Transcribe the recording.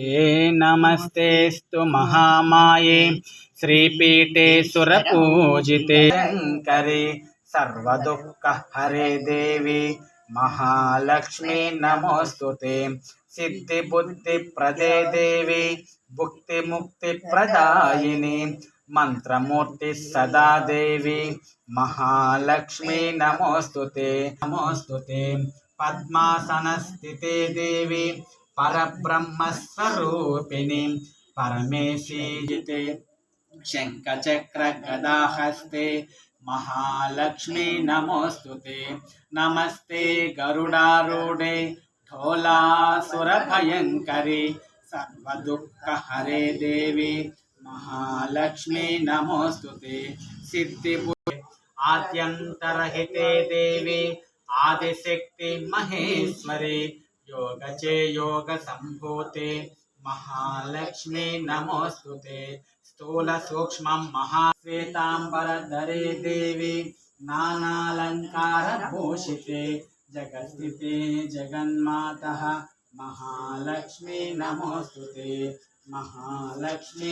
ఏ నమస్తేస్తు మహామాయే శ్రీపీఠే సురపూజితే శంకరి సర్వదుఃఖ హరే దేవి మహాలక్ష్మి నమోస్తుతే. సిద్ధి బుద్ధి ప్రదే దేవి భుక్తి ముక్తి ప్రదాయిని మంత్రమూర్తి సదా దేవి మహాలక్ష్మి నమోస్తుతే. నమోస్తుతే. పద్మాసన స్థితే దేవి పరబ్రహ్మస్వరూపిణి పరమేశీజితే శంఖచక్ర గదాహస్తే మహాలక్ష్మి నమోస్తుతే నమస్తే గరుడారూఢే ढोलासुरभयङ्करि सर्वदुःखहरे देवी महालक्ष्मी नमोऽस्तु ते सिद्धिपु आद्यन्तरहिते देवी आदिशक्ति महेश्वरी योगचे योगसम्भूते। महालक्ष्मी नमोऽस्तु ते स्थूलसूक्ष्मं महाश्वेताम्बरधरे देवी। नानालङ्कारभूषिते। जगत्स्थिते जगन्मातः। महालक्ष्मी नमोऽस्तु ते महालक्ष्मी